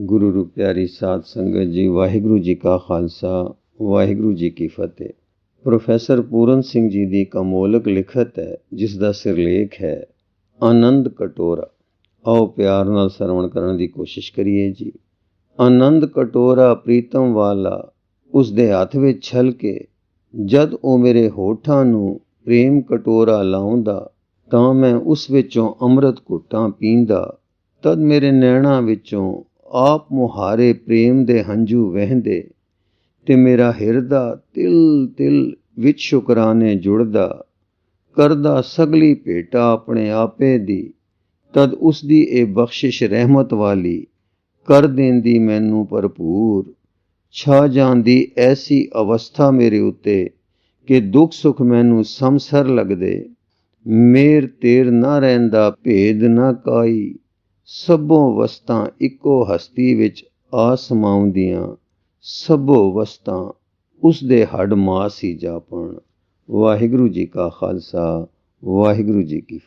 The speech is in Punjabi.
ਗੁਰੂ ਰੂ ਪਿਆਰੀ ਸਾਧ ਸੰਗਤ ਜੀ, ਵਾਹਿਗੁਰੂ ਜੀ ਕਾ ਖਾਲਸਾ, ਵਾਹਿਗੁਰੂ ਜੀ ਕੀ ਫਤਿਹ। ਪ੍ਰੋਫੈਸਰ ਪੂਰਨ ਸਿੰਘ ਜੀ ਦੀ ਇੱਕ ਅਮੋਲਕ ਲਿਖਤ ਹੈ, ਜਿਸ ਦਾ ਸਿਰਲੇਖ ਹੈ, ਆਨੰਦ ਕਟੋਰਾ। ਆਓ ਪਿਆਰ ਨਾਲ ਸਰਵਣ ਕਰਨ ਦੀ ਕੋਸ਼ਿਸ਼ ਕਰੀਏ ਜੀ। ਆਨੰਦ ਕਟੋਰਾ ਪ੍ਰੀਤਮ ਵਾਲਾ, ਉਸ ਦੇ ਹੱਥ ਵਿੱਚ ਛਲ ਕੇ, ਜਦ ਉਹ ਮੇਰੇ ਹੋਠਾਂ ਨੂੰ ਪ੍ਰੇਮ ਕਟੋਰਾ ਲਾਉਂਦਾ, ਤਾਂ ਮੈਂ ਉਸ ਵਿੱਚੋਂ ਅੰਮ੍ਰਿਤ ਘੁੱਟਾਂ ਪੀਂਦਾ, ਤਦ ਮੇਰੇ ਨੈਣਾਂ ਵਿੱਚੋਂ ਆਪ ਮੁਹਾਰੇ ਪ੍ਰੇਮ ਦੇ ਹੰਝੂ ਵਹਿੰਦੇ ਤੇ ਮੇਰਾ ਹਿਰਦਾ ਤਿਲ ਤਿਲ ਵਿੱਚ ਸ਼ੁਕਰਾਨੇ ਜੁੜਦਾ, ਕਰਦਾ ਸਗਲੀ ਭੇਟਾ ਆਪਣੇ ਆਪੇ ਦੀ, ਤਦ ਉਸ ਦੀ ਇਹ ਬਖਸ਼ਿਸ਼ ਰਹਿਮਤ ਵਾਲੀ, ਕਰ ਦਿੰਦੀ ਮੈਨੂੰ ਭਰਪੂਰ, ਛਾ ਜਾਂਦੀ ਐਸੀ ਅਵਸਥਾ ਮੇਰੇ ਉੱਤੇ ਕਿ ਦੁੱਖ ਸੁੱਖ ਮੈਨੂੰ ਸਮਸਰ ਲੱਗਦੇ, ਮੇਰ ਤੇਰ ਨਾ ਰਹਿੰਦਾ, ਭੇਦ ਨਾ ਕਾਈ। ਸਭੋ ਵਸਤਾਂ ਇੱਕੋ ਹਸਤੀ ਵਿੱਚ ਆ ਸਮਾਉਂਦੀਆਂ, ਸਭੋ ਵਸਤਾਂ ਉਸ ਦੇ ਹੱਡ ਮਾਸ ਹੀ ਜਾਪਣ। ਵਾਹਿਗੁਰੂ ਜੀ ਕਾ ਖਾਲਸਾ, ਵਾਹਿਗੁਰੂ ਜੀ ਕੀ